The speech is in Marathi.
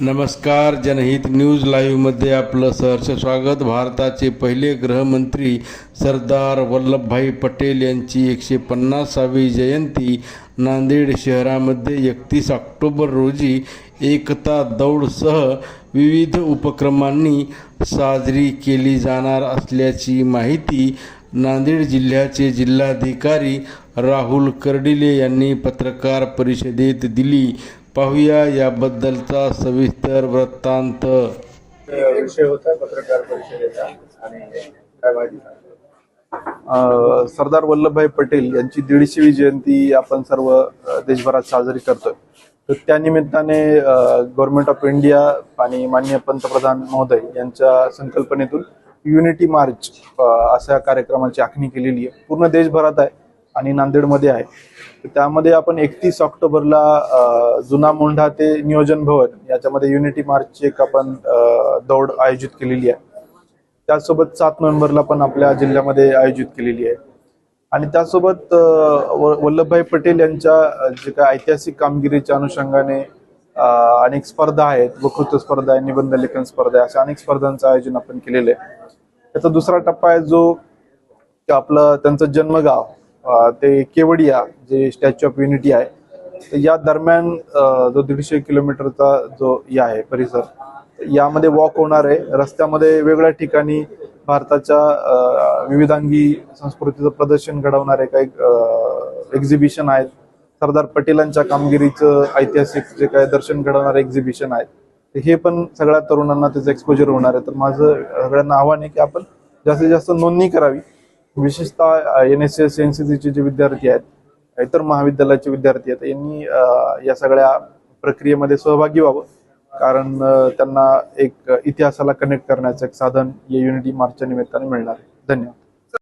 नमस्कार जनहित न्यूज लाईव्हमध्ये आपलं सहर्ष स्वागत. भारताचे पहिले गृहमंत्री सरदार वल्लभभाई पटेल यांची एकशे पन्नासावी जयंती नांदेड शहरामध्ये एकतीस ऑक्टोबर रोजी एकता दौडसह विविध उपक्रमांनी साजरी केली जाणार असल्याची माहिती नांदेड जिल्ह्याचे जिल्हाधिकारी राहुल कर्डिले यांनी पत्रकार परिषदेत दिली. पाहूया याबद्दलचा सविस्तर वृत्तांत. विषय होता पत्रकार परिषदेचा आणि काय माहिती? सांगा. अ, सरदार वल्लभभाई पटेल यांची दीडशेवी जयंती आपण सर्व देशभरात साजरी करतोय. तर त्या निमित्ताने गव्हर्नमेंट ऑफ इंडिया आणि माननीय पंतप्रधान महोदय यांच्या संकल्पनेतून युनिटी मार्च अशा कार्यक्रमाची आखणी केलेली आहे. पूर्ण देशभरात आहे. आणि नांदेडमध्ये आहे. त्यामध्ये आपण एकतीस ऑक्टोबरला जुना मोंढा ते नियोजन भवन याच्यामध्ये युनिटी मार्चची एक आपण दौड आयोजित केलेली आहे. त्यासोबत सात नोव्हेंबरला पण आपल्या जिल्ह्यामध्ये आयोजित केलेली आहे. आणि त्यासोबत वल्लभभाई पटेल यांच्या जे काय ऐतिहासिक कामगिरीच्या अनुषंगाने अनेक स्पर्धा आहेत. वक्तृत्व स्पर्धा आहे निबंध लेखन स्पर्धा आहे अशा अनेक स्पर्धांचं आयोजन आपण केलेलं आहे. त्याचा दुसरा टप्पा आहे जो आपलं त्यांचं जन्मगाव. ते केवडिया जे स्टॅच्यू ऑफ युनिटी आहे तर या दरम्यान जो दीडशे किलोमीटरचा जो हे आहे परिसर यामध्ये वॉक होणार आहे. रस्त्यामध्ये वेगळ्या ठिकाणी भारताच्या विविधांगी संस्कृतीचं प्रदर्शन घडवणारे काही एक्झिबिशन आहेत. सरदार पटेलांच्या कामगिरीचं ऐतिहासिक जे काही दर्शन घडवणारे एक्झिबिशन आहेत. हे पण सगळ्या तरुणांना त्याचं एक्सपोजर होणार आहे. तर माझं सगळ्यांना आव्हान आहे की आपण जास्तीत जास्त नोंदणी करावी. विशेषतः N S S N C सीचे जे विद्यार्थी आहेत इतर महाविद्यालयाचे विद्यार्थी आहेत यांनी या सगळ्या प्रक्रियेमध्ये सहभागी व्हावं. कारण त्यांना एक इतिहासाला कनेक्ट करण्याचं एक साधन या युनिटी मार्चच्या निमित्ताने मिळणार आहे. धन्यवाद.